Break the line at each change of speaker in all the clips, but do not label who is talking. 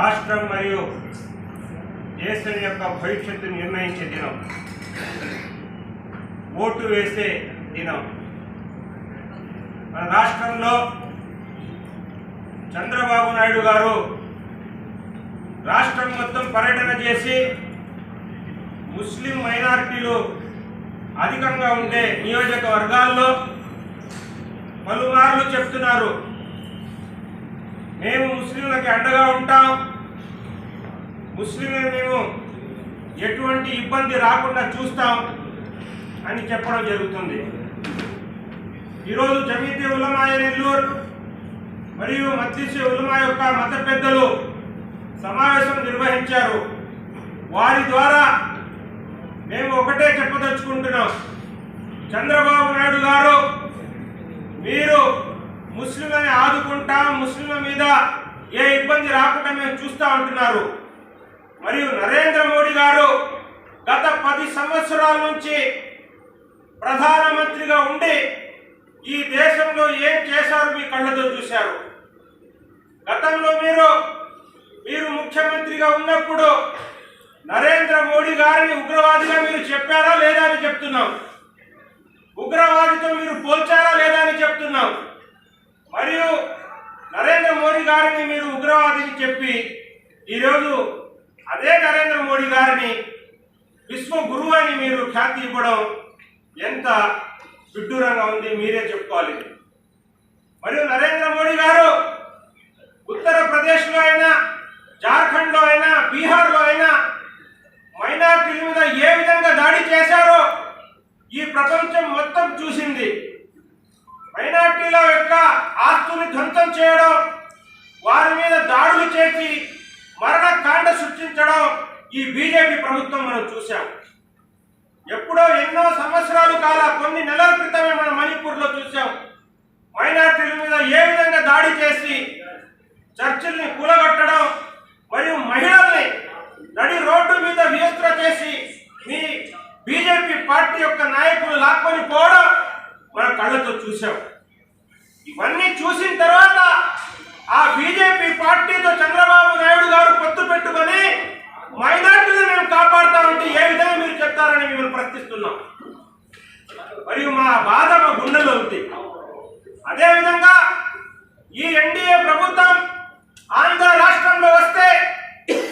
రాష్ట్రం మరియు దేశం యొక్క భవిష్యత్తు నిర్ణయించే దినం. ఓటు వేసే దినం. మన రాష్ట్రంలో చంద్రబాబు నాయుడు గారు రాష్ట్రం మొత్తం పర్యటన చేసి ముస్లిం మైనారిటీలు అధికంగా ఉండే నియోజకవర్గాల్లో పలుమార్లు చెప్తున్నారు. మేము ముస్లింలకి అండగా ఉంటాం. ముస్లింలు మేము ఎటువంటి ఇబ్బంది రాకుండా చూస్తాం అని చెప్పడం జరుగుతుంది. ఈరోజు జమీతే ఉలమాయ నెల్లూరు మరియు మత్స్య ఉలమా యొక్క మత పెద్దలు సమావేశం నిర్వహించారు. వారి ద్వారా మేము ఒకటే చెప్పదలుచుకుంటున్నాం. చంద్రబాబు నాయుడు గారు మీరు ముస్లింలని ఆదుకుంటాం ముస్లింల మీద ఏ ఇబ్బంది రాకుండా మేము చూస్తా ఉంటున్నారు. మరియు నరేంద్ర మోడీ గారు గత పది సంవత్సరాల నుంచి ప్రధానమంత్రిగా ఉండి ఈ దేశంలో ఏం చేశారు మీ కళ్ళతో చూశారు? గతంలో మీరు మీరు ముఖ్యమంత్రిగా ఉన్నప్పుడు నరేంద్ర మోడీ గారిని ఉగ్రవాదిగా మీరు చెప్పారా లేదా అని చెప్తున్నాం. ఉగ్రవాదితో మీరు పోల్చారా లేదా అని చెప్తున్నాం. మరియు నరేంద్ర మోడీ గారిని మీరు ఉగ్రవాదిని చెప్పి ఈరోజు అదే నరేంద్ర మోడీ గారిని విశ్వ గురువు అని మీరు ఖ్యాతి ఇవ్వడం ఎంత విడ్డూరంగా ఉంది మీరే చెప్పుకోవాలి. మరియు నరేంద్ర మోడీ గారు ఉత్తరప్రదేశ్లో అయినా జార్ఖండ్లో అయినా బీహార్లో అయినా మైనార్టీల మీద ఏ విధంగా దాడి చేశారో ఈ ప్రపంచం మొత్తం చూసింది. మైనార్టీల యొక్క ఆస్తుని ధ్వంసం చేయడం వారి మీద దాడులు చేసి మరణకాండ సృష్టించడం ఈ బీజేపీ ప్రభుత్వం మనం చూసాం ఎప్పుడో ఎన్నో సంవత్సరాలు కాల కొన్ని నెలల క్రితమే మనం మణిపూర్లో చూసాం మైనార్టీల మీద ఏ విధంగా దాడి చేసి చర్చిల్ని కూలగొట్టడం మరియు మహిళల్ని నడి రోడ్డు మీద వియస్త్ర చేసి మీ బీజేపీ పార్టీ యొక్క నాయకులు లాక్కొని పోవడం మన కళ్ళతో చూసాం ఇవన్నీ చూసిన తర్వాత ఆ బీజేపీ పార్టీతో చంద్రబాబు నాయుడు గారు పొత్తు పెట్టుకొని మైనార్టీని మేము కాపాడతామంటే ఏ విధంగా మీరు చెప్తారని మేము ప్రశ్నిస్తున్నాం. మరియు మా బాధ మా గుండెలో ఉంది అదేవిధంగా ఈ ఎన్డీఏ ప్రభుత్వం ఆంధ్ర రాష్ట్రంలో వస్తే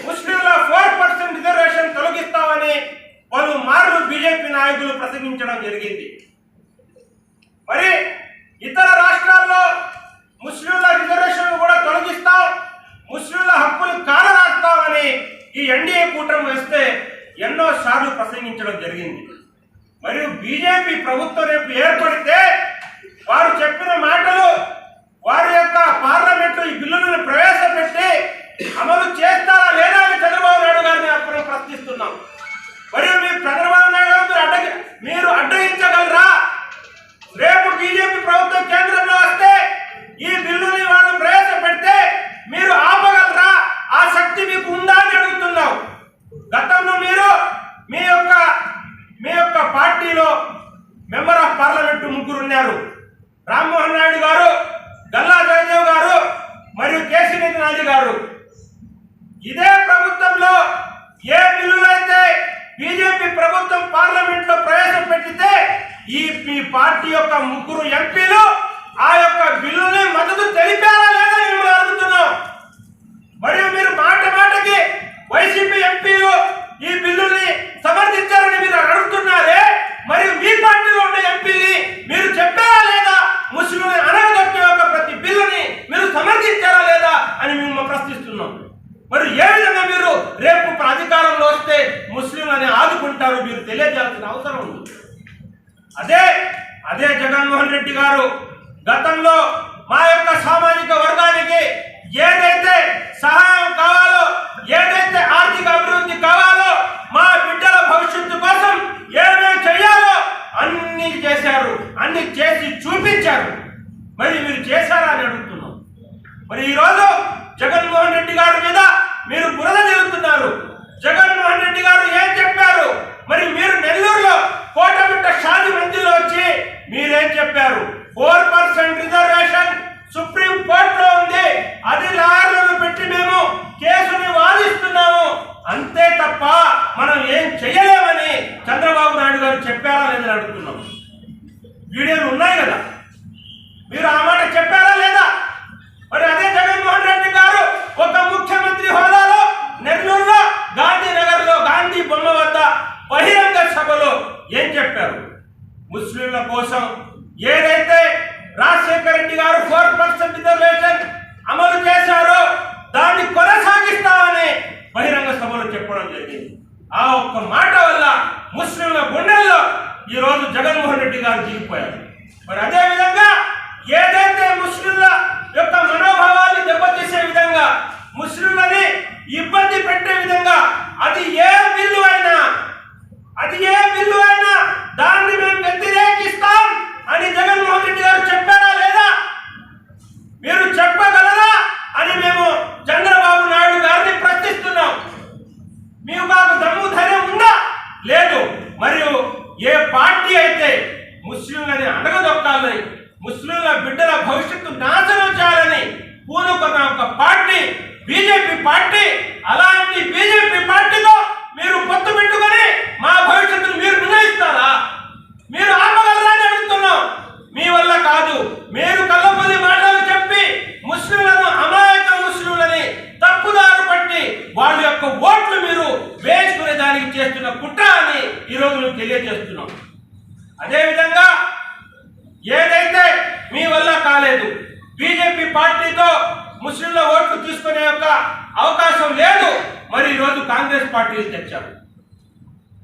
ముస్లింల ఫోర్ పర్సెంట్ రిజర్వేషన్ తొలగిస్తామని పలు మార్లు బీజేపీ నాయకులు ప్రసంగించడం జరిగింది. మరి ఇతర రాష్ట్రాల్లో ముస్లింల రిజర్వేషన్ కూడా తొలగిస్తాం ముస్లింల హక్కులు కాలరాస్తామని ఈ ఎన్డీఏ కూటమి వస్తే ఎన్నో సార్లు ప్రసంగించడం జరిగింది. మరియు బీజేపీ ప్రభుత్వం రేపు ఏర్పడితే వారు చెప్పిన మాటలు వారి యొక్క ఈ పార్టీ యొక్క ముగ్గురు ఎంపీలు ఆ యొక్క బిల్లుని మద్దతు తెలిపారా లేదా మిమ్మల్ని అడుగుతున్నాం. మరియు మీరు మాట మాటకి వైసీపీ ఎంపీలు ఈ బిల్లుని సమర్థించారని మీరు అడుగుతున్నారే మరియు మీ పార్టీలో ఉండే ఎంపీని మీరు చెప్పారా లేదా? ముస్లింని అనగదొక్కే యొక్క ప్రతి బిల్లుని మీరు సమర్థించారా లేదా అని మిమ్మల్ని ప్రశ్నిస్తున్నాం. మరి ఏ విధంగా మీరు రేపు అధికారంలో వస్తే ముస్లింలని ఆదుకుంటారు మీరు తెలియజేయాల్సిన అవసరం ఉంది. అదే అదే జగన్మోహన్ రెడ్డి గారు గతంలో మా యొక్క సామాజిక వర్గానికి ఏదైతే సహాయం కావాలో ఏదైతే ఆర్థిక అభివృద్ధి కావాలో మా బిడ్డల భవిష్యత్తు కోసం ఏమేమి చేయాలో అన్ని చేశారు అన్ని చేసి చూపించారు మరి మీరు చేశారా అని అడుగుతున్నాం మరి ఈరోజు జగన్మోహన్ రెడ్డి గారి మీద మీరు బురద జరుగుతున్నారు జగన్మోహన్ రెడ్డి గారు ఏం చెప్పారు మరి మీరు నెల్లూరులో కోట చెప్పారు ఫోర్ పర్సెంట్ రిజర్వేషన్ సుప్రీం కోర్టులో ఉంది అది లాయర్లను పెట్టి మేము కేసుని వాదిస్తున్నాము అంతే తప్ప మనం ఏం చేయలేమని చంద్రబాబు నాయుడు గారు చెప్పారా లేదని అడుగుతున్నాం. వీడియోలు ఉన్నాయి కదా. మీరు ఆ మాట చెప్పారా లేదా? మరి అదే జగన్మోహన్ రెడ్డి గారు ఒక ముఖ్యమంత్రి హోదాలో నెల్లూరులో గాంధీనగర్లో గాంధీ బొమ్మ వద్ద బహిరంగ సభలో ఏం చెప్పారు? ముస్లింల కోసం ఏదైతే రాజశేఖర రెడ్డి గారు ఫోర్ పర్సెంట్ రిజర్వేషన్ అమలు చేశారో దాన్ని కొనసాగిస్తామని బహిరంగ సభలో చెప్పడం జరిగింది. ఆ ఒక్క మాట వల్ల ముస్లింల గుండెల్లో ఈ రోజు జగన్మోహన్ రెడ్డి గారు దిగిపోయారు మరి అదే విధంగా ఏదైతే ముస్లింల యొక్క మనోభావాన్ని దెబ్బతీసే విధంగా ముస్లింలని ఇబ్బంది పెట్టే విధంగా అది ఏ బిల్లు అయినా అది ఏ బిల్లు అయినా దాన్ని మేము వ్యతిరేకిస్తాం అని జగన్మోహన్ రెడ్డి గారు చెప్పారా లేదా మీరు చెప్పగలరా అని మేము చంద్రబాబు నాయుడు గారిని ప్రశ్నిస్తున్నాం మీకు మాకు దమ్ము ధైర్యం ఉందా లేదు మరియు ఏ పార్టీ అయితే ముస్లింలని అణగదొక్కాలని ముస్లింల బిడ్డల భవిష్యత్తు నాశనం చేయాలని పూనుకున్న ఒక పార్టీ బీజేపీ పార్టీ అలాంటి బీజేపీ పార్టీతో మీరు పొత్తు పెట్టుకొని మా భవిష్యత్తును మీరు నిర్ణయిస్తారా మీరు ఆపగలరా అని అడుగుతున్నాం మీ వల్ల కాదు మీరు కళ్ళపల్లి మాటలు చెప్పి ముస్లింలను అమాయక ముస్లింలని తప్పుదారు పట్టి వాళ్ళ యొక్క ఓట్లు మీరు వేసుకునే దానికి చేస్తున్న కుట్ర అని ఈరోజు మేము తెలియజేస్తున్నాం అదేవిధంగా ఏదైతే మీ వల్ల కాలేదు బీజేపీ పార్టీతో ముస్లింల ఓట్లు తీసుకునే యొక్క అవకాశం లేదు మరి ఈరోజు కాంగ్రెస్ పార్టీని తెచ్చారు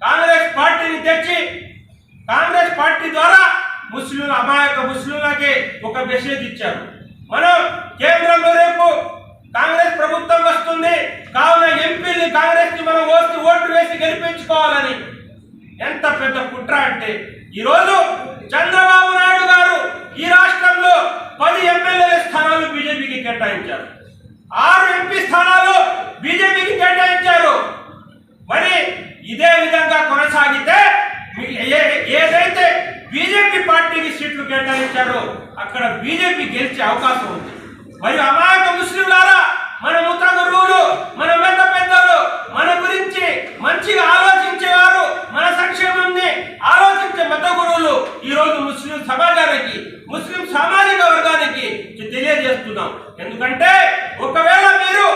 కాంగ్రెస్ పార్టీని తెచ్చి కాంగ్రెస్ పార్టీ ద్వారా ముస్లింలు అమాయక ముస్లింలకి ఒక మెసేజ్ ఇచ్చారు. మనం కేంద్రంలో రేపు కాంగ్రెస్ ప్రభుత్వం వస్తుంది. కావున ఎంపీని కాంగ్రెస్కి మనం ఓటు ఓట్లు వేసి గెలిపించుకోవాలని. ఎంత పెద్ద కుట్ర అంటే ఈరోజు చంద్రబాబు నాయుడు గారు ఈ రాష్ట్రంలో పది ఎమ్మెల్యేల స్థానాలు బీజేపీకి కేటాయించారు. ఆరు ఎంపీ స్థానాలు బీజేపీకి కేటాయించారు. మరి ఇదే విధంగా కొనసాగితే ఏ- ఏదైతే బీజేపీ పార్టీకి సీట్లు కేటాయించారో అక్కడ బీజేపీ గెలిచే అవకాశం ఉంది. మరియు అమాయక ముస్లింలారా మన ముద్ర గురువులు మన పెద్ద పెద్దలు మన గురించి మంచిగా ఆలోచించేవారు మన సంక్షేమాన్ని ఆలోచించే మత గురువులు ఈ రోజు ముస్లిం సమాజానికి ముస్లిం సామాజిక వర్గానికి తెలియజేస్తున్నాం ఎందుకంటే ఒకవేళ మీరు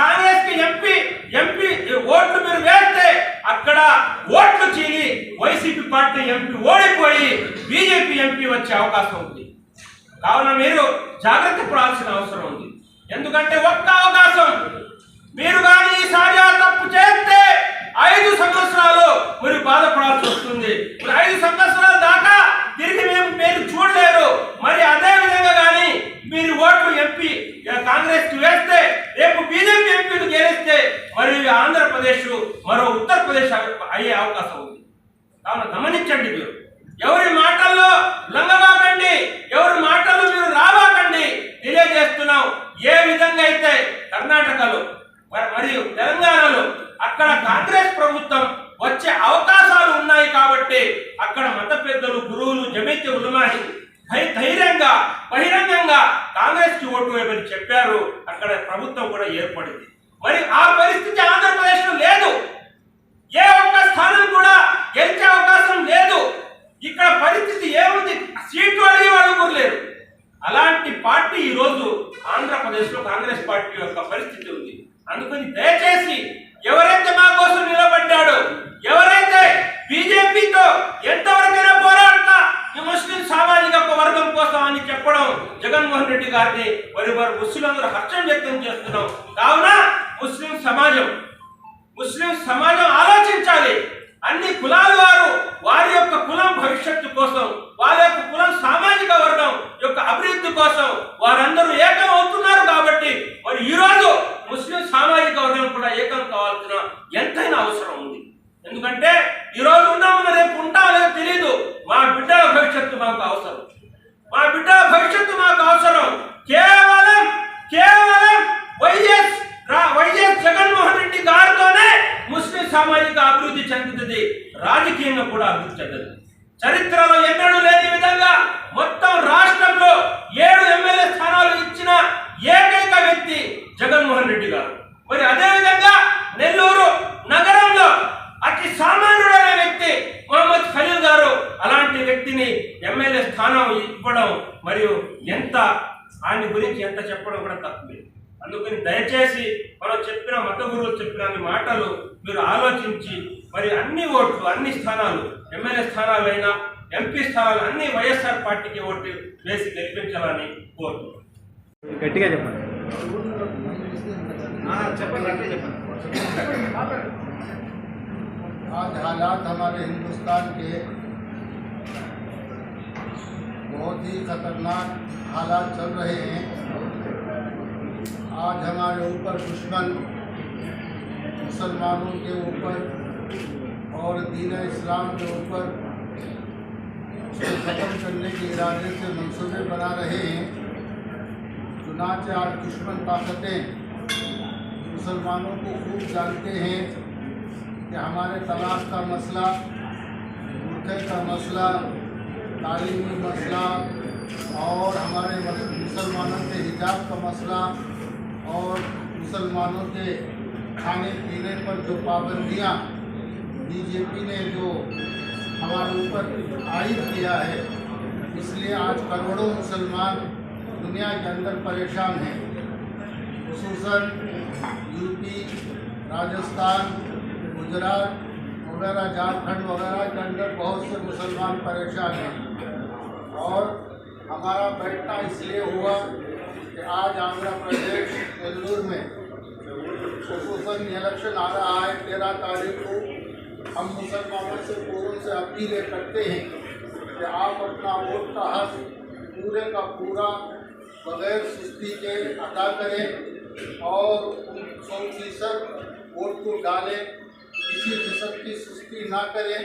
కాంగ్రెస్కి ఎంపీ ఎంపీ ఓట్లు మీరు వేస్తే అక్కడ ఓట్లు చీలి వైసీపీ పార్టీ ఎంపీ ఓడిపోయి బీజేపీ ఎంపీ వచ్చే అవకాశం ఉంది కావున మీరు జాగ్రత్త పడాల్సిన అవసరం ఉంది ఎందుకంటే ఒక్క అవకాశం మీరు కానీ ఈసారి ఆ తప్పు చేస్తే ఐదు సంవత్సరాలు మీరు బాధపడాల్సి వస్తుంది మరి ఐదు సంవత్సరాల దాకా తిరిగి మేము మీరు చూడలేరు. మరి అదే విధంగా కానీ మీరు ఓట్లు ఎంపీ కాంగ్రెస్కు వేస్తే రేపు బీజేపీ ఎంపీలు గెలిస్తే మరి ఆంధ్రప్రదేశ్ మరో ఉత్తరప్రదేశ్ అయ్యే అవకాశం ఉంది. కావున గమనించండి మీరు. ఎవరి మాట లంగబాకండి ఎవరి మాటల్లో మీరు రాబాకండి తెలియజేస్తున్నాం ఏ విధంగా అయితే కర్ణాటకలో మరి- మరియు తెలంగాణలో అక్కడ కాంగ్రెస్ ప్రభుత్వం వచ్చే అవకాశాలు ఉన్నాయి కాబట్టి అక్కడ మత పెద్దలు గురువులు జమైతే ధైర్యంగా బహిరంగంగా కాంగ్రెస్కి ఓటు వేయమని చెప్పారు. అక్కడ ప్రభుత్వం కూడా ఏర్పడింది. మరి ఆ పరిస్థితి ఆంధ్రప్రదేశ్లో లేదు. ఏ ఒక్క స్థానం కూడా గెలిచే అవకాశం లేదు. ఇక్కడ పరిస్థితి ఏముంది? సీట్లు అడిగే వాళ్ళు కూడా లేరు. అలాంటి పార్టీ ఈ రోజు ఆంధ్రప్రదేశ్లో కాంగ్రెస్ పార్టీ యొక్క పరిస్థితి ఉంది. అందుకని దయచేసి ఎవరైతే మా కోసం నిలబడ్డాడో ఎవరైతే బీజేపీతో ఎంతవరకైనా పోరాడతా ముస్లిం సామాజిక వర్గం కోసం అని చెప్పడం జగన్మోహన్ రెడ్డి గారిని మరి వారు ముస్లింలందరూ హర్షం వ్యక్తం చేస్తున్నాం. కావున ముస్లిం సమాజం ముస్లిం సమాజం ఆలోచించాలి. అన్ని కులాలు అన్ని వైఎస్ఆర్ పార్టీకి ఓటు వేసి గెలిపించాలని కోరుతున్నాను
గట్టిగా చెప్పండి
आज हालात हमारे हिंदुस्तान के बहुत ही खतरनाक हालात चल रहे हैं आज हमारे ऊपर दुश्मन मुसलमानों के ऊपर और दीन इस्लाम के ऊपर उसको ख़त्म करने के इरादे से मनसूबे बना रहे हैं चुनाचे आज दुश्मन ताकतें मुसलमानों को खूब जानते हैं कि हमारे तलाक का मसला मुर्दे का मसला, तालीमी मसला और हमारे मुसलमानों के हिजाब का मसला और मुसलमानों के खाने पीने पर जो पाबंदियाँ, बीजेपी ने जो हमारे ऊपर आयद किया है। इसलिए आज करोड़ों मुसलमान दुनिया के अंदर परेशान हैं। खसूसन, यूपी, राजस्थान, गुजरात वगैरह, झारखंड वगैरह के अंदर बहुत से मुसलमान परेशान हैं। और हमारा बैठना इसलिए हुआ कि आज आंध्र प्रदेश नेल्लूर में खसूसन इलेक्शन आ रहा है, तेरह तारीख को हम मुसलमानों से पूर्व से अपील करते हैं कि आप अपना वोट का हक पूरे का पूरा बगैर सुस्ती के अदा करें और सौ फ़ीसद वोट को डालें। किसी किस्म की सुस्ती ना करें।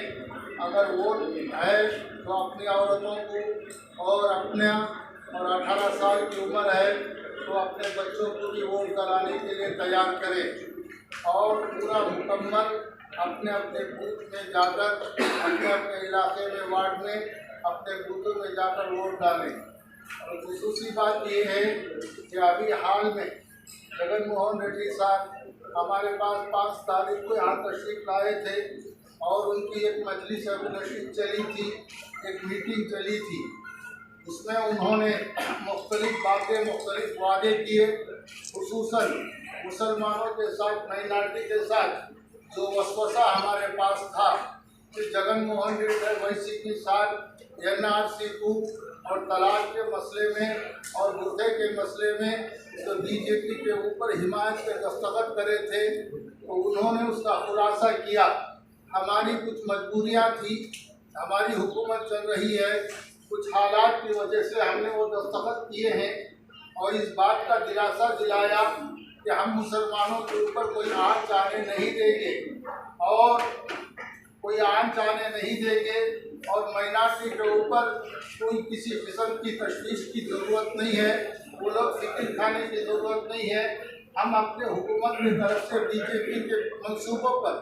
अगर वोट है तो अपनी औरतों को और अपने और 18 साल की उम्र है तो अपने बच्चों को भी वोट कराने के लिए तैयार करें। और पूरा मुकम्मल अपने अपने बूथ में जाकर, अपने अपने इलाके में वार्ड में, अपने बूथों में जाकर वोट डालें। और खसूसी बात ये है कि अभी हाल में जगन मोहन रेड्डी साहब हमारे पास पाँच तारीख को यहाँ तशरीफ़ लाए थे और उनकी एक मजलिस नशीद चली थी, एक मीटिंग चली थी। उसमें उन्होंने मुख्तलिफ़ बातें, मुख्तलिफ़ वादे किए खसूस मुसलमानों के साथ, माइनॉरिटी के साथ जो वसवसा हमारे पास था कि जगन मोहन रेड्डी वैसी के साथ एन आर सी टू और तलाक के मसले में और मुर्दे के मसले में जो बीजेपी के ऊपर हिमायत के दस्तखत करे थे तो उन्होंने उसका खुलासा किया। हमारी कुछ मजबूरियाँ थी, हमारी हुकूमत चल रही है, कुछ हालात की वजह से हमने वो दस्तखत किए हैं और इस बात का दिलासा दिलाया कि हम मुसलमानों के ऊपर कोई आने नहीं देंगे और कोई आने नहीं देंगे और माइनॉरिटी के ऊपर कोई किसी किस्म की तशवीश की ज़रूरत नहीं है, वो लोग फ़िक्र खाने की ज़रूरत नहीं है। हम अपने हुकूमत की तरफ़ से बीजेपी के मंसूबों पर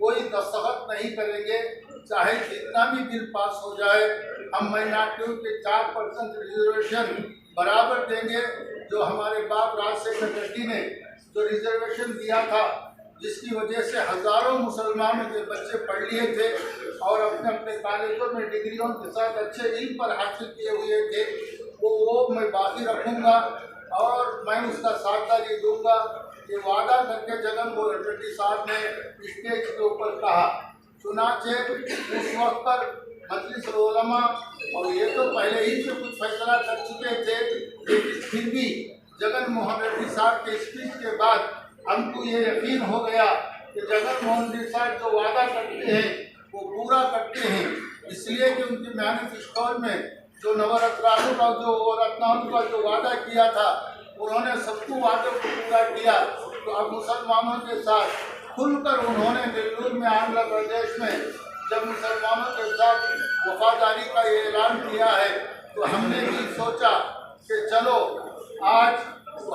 कोई दस्तखत नहीं करेंगे, चाहे जितना भी बिल पास हो जाए, हम माइनॉरिटियों के चार परसेंट रिजर्वेशन बराबर देंगे, जो हमारे बाप राजशेखर रेड्डी ने जो रिजर्वेशन दिया था, जिसकी वजह से हज़ारों मुसलमानों के बच्चे पढ़ लिए थे और अपने अपने कॉलेजों में डिग्रियों के साथ अच्छे इल्म पर हासिल किए हुए थे, वो वो मैं बाकी रखूँगा और मैं उसका साझेदारी दूँगा ये वादा करके जगन मोहन रेड्डी साहब ने स्टेज के ऊपर कहा। चुनाचे उस वक्त पर मजलिस और ये तो पहले ही से कुछ फैसला कर चुके थे, लेकिन फिर भी जगन मोहन रेड्डी साहब के स्पीच के बाद हमको ये यकीन हो गया कि जगन मोहन रेड्डी साहब जो वादा करते हैं, वो पूरा करते हैं। इसलिए कि उनकी मैनिफेस्टो में जो नवरत्नाओं का जो रत्नाओं का जो वादा किया था, उन्होंने सबको वादे को पूरा किया। तो अब मुसलमानों के साथ खुलकर उन्होंने नेल्लूर में, आंध्र प्रदेश में जब मुसलमानों के साथ वफादारी का ये ऐलान किया है तो हमने भी सोचा कि चलो आज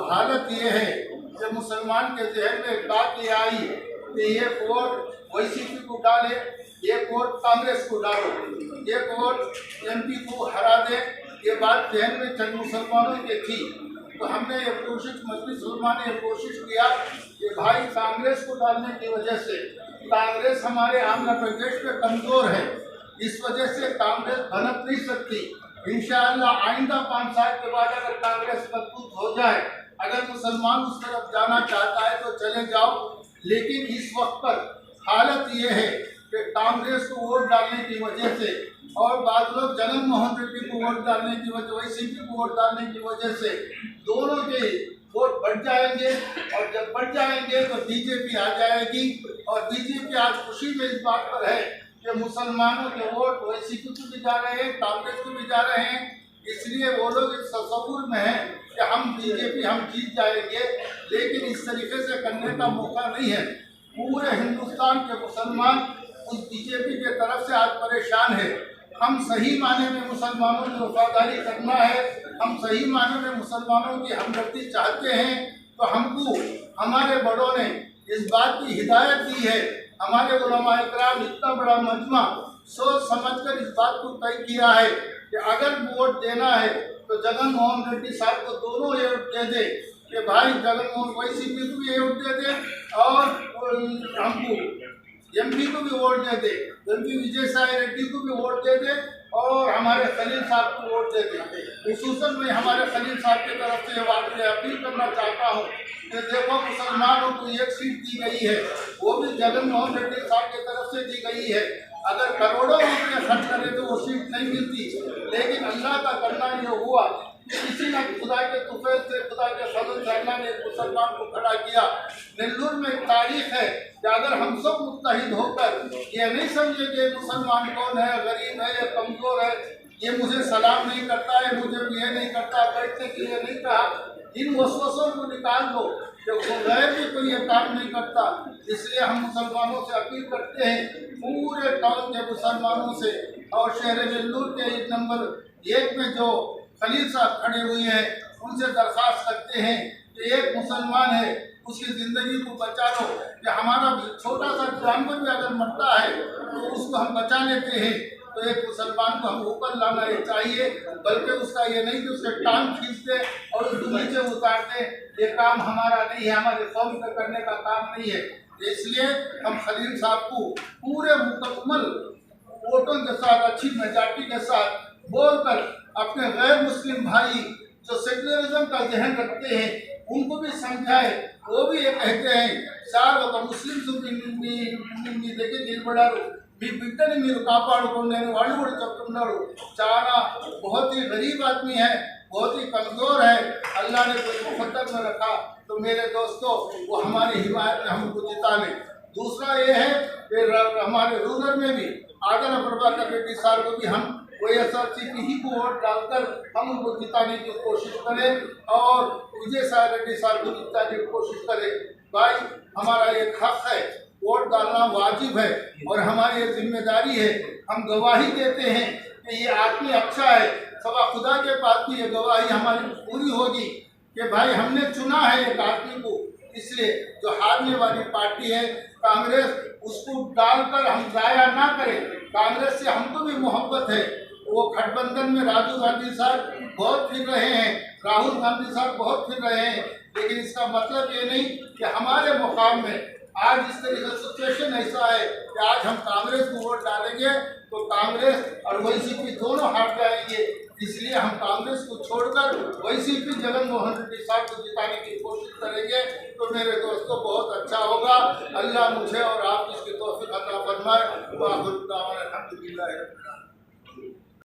हालत ये है कि मुसलमान के जहन में एक बात ये आई कि ये वोट वाईसीपी को डाले एक वोट कांग्रेस को डालो एक वोट एमपी को हरा दे, ये बात जहन में चंद मुसलमानों की थी। तो हमने ये कोशिश, मजलिस ने ये कोशिश किया कि भाई कांग्रेस को डालने की वजह से, कांग्रेस हमारे आंध्र प्रदेश में कमज़ोर है। इस वजह से कांग्रेस बनत नहीं सकती। इंशाअल्लाह आइंदा पाँच साल के बाद अगर कांग्रेस मज़बूत हो जाए, अगर मुसलमान उस तरफ़ जाना चाहता है तो चले जाओ। लेकिन इस वक्त पर हालत ये है कि कांग्रेस को वोट डालने की वजह से और बाद लोग जगन मोहन रेड्डी को वोट डालने की वजह वैसीपी को वोट डालने की वजह से दोनों के वोट बढ़ जाएँगे और जब बढ़ जाएँगे तो बीजेपी आ जाएगी और बीजेपी आज खुशी में इस बात पर है कि मुसलमानों के वोट वैसीपी को भी जा रहे हैं, कांग्रेस को भी जा रहे हैं, इसलिए वो लोग इस तस्वुर में हैं कि हम बीजेपी, हम जीत जाएँगे, लेकिन इस तरीके से करने का मौका नहीं है। पूरे हिंदुस्तान के मुसलमान उस बीजेपी के तरफ़ से आज परेशान है। हम सही माने में मुसलमानों की वफादारी करना है, हम सही माने में मुसलमानों की हमदर्दी चाहते हैं तो हमको, हमारे बड़ों ने इस बात की हिदायत दी है हमारे उलमा इतना बड़ा मजमा सोच समझकर इस बात को तय किया है कि अगर वोट देना है तो जगन मोहन रेड्डी साहब को दोनों वोट दे दे कि भाई जगन मोहन वैसीपी को भी वोट दे दे और हमको एमपी को भी वोट दे दे। एम पी विजय साई रेड्डी को भी वोट दे दे और हमारे सलीम साहब को वोट दे दें खसूस मैं हमारे सलीम साहब की तरफ़ से ये अपील करना चाहता हूँ कि देखो, मुसलमानों को एक सीट दी गई है, वो भी जगन मोहन रेड्डी साहब की तरफ़ से दी गई है। अगर करोड़ों रुपये खर्च करें तो वो सीट नहीं मिलती। लेकिन अल्लाह का करना ये हुआ कि ने खुदा के तुफैल से खुदा के फजल से अल्लाह ने मुसलमान को खड़ा किया। नेल्लूर में एक तारीख है कि अगर हम सब मुतहिद होकर, ये नहीं समझे कि मुसलमान कौन है, गरीब है, या कमज़ोर है, ये मुझे सलाम नहीं करता है, मुझे ये नहीं करता बैठने के लिए नहीं कहा। इन वसवसों को निकाल दो वो गैर भी कोई ये काम नहीं करता। इसलिए हम मुसलमानों से अपील करते हैं, पूरे टाउन के मुसलमानों से, और शहर नेल्लूर के एक नंबर एक में जो खलील साहब खड़े हुए हैं, उनसे दरख्वास्त करते हैं कि एक मुसलमान है, उसकी ज़िंदगी को बचा लो। कि हमारा छोटा सा जानवर भी अगर मरता है तो उसको हम बचा लेते हैं। तो एक मुसलमान को हम ऊपर लाना चाहिए, बल्कि उसका ये नहीं कि उसके टांग खींच दे और उसको नीचे उतार दे ये काम हमारा नहीं है, हमारे कौम का करने का काम नहीं है। इसलिए हम खलील साहब को पूरे मुकम्मल वोटों के साथ, अच्छी मेजॉरिटी के साथ बोलकर अपने गैर मुस्लिम भाई जो सेकुलरिज्म का जहन रखते हैं उनको भी समझाए वो भी ये कहते हैं సార్ ఒక ముస్లిమ్స్ మీ- మీ- మీ- మీ దగ్గర నిలబడారు మీ బిడ్డని మీరు కాపాడుకోండి అని వాళ్ళు కూడా చెప్తున్నారు చాలా बहुत ही गरीब आदमी है बहुत ही कमज़ोर है अल्लाह ने कोई मुकद्दर में रखा तो मेरे दोस्तों वो हमारी हिमायत में हमको जिता लें दूसरा ये है कि र- हमारे रूरल में भी आदर प्रभाकर रेड्डी साहब को भी हम वही एस आर सी ही को वोट डालकर हम उनको जिताने की कोशिश करें और विजय साह रेड्डी साहब को जिताने की कोशिश करें। भाई, हमारा ये हक है, वोट डालना वाजिब है और हमारी ये ज़िम्मेदारी है। हम गवाही देते हैं कि ये आदमी अच्छा है। सवा खुदा के पास की ये गवाही हमारी पूरी होगी कि भाई हमने चुना है एक आदमी को। इसलिए जो हारने वाली पार्टी है, कांग्रेस उसको डालकर हम जाया ना करें। कांग्रेस से हमको भी मोहब्बत है। वो गठबंधन में राजीव गांधी साहब बहुत फिर रहे हैं, राहुल गांधी साहब बहुत फिर रहे हैं। लेकिन इसका मतलब ये नहीं कि हमारे मुकाम में आज इस तरीके का सिचुएशन ऐसा है कि आज हम कांग्रेस को वोट डालेंगे तो कांग्रेस और वैसीपी दोनों हार जाएँगे। इसलिए हम कांग्रेस को छोड़कर वैसीपी जगन मोहन रेड्डी साहब को जिताने की कोशिश करेंगे। तो मेरे दोस्तों, बहुत अच्छा होगा। अल्लाह मुझे और आप इसकी तोफ़ी अता फरमाए।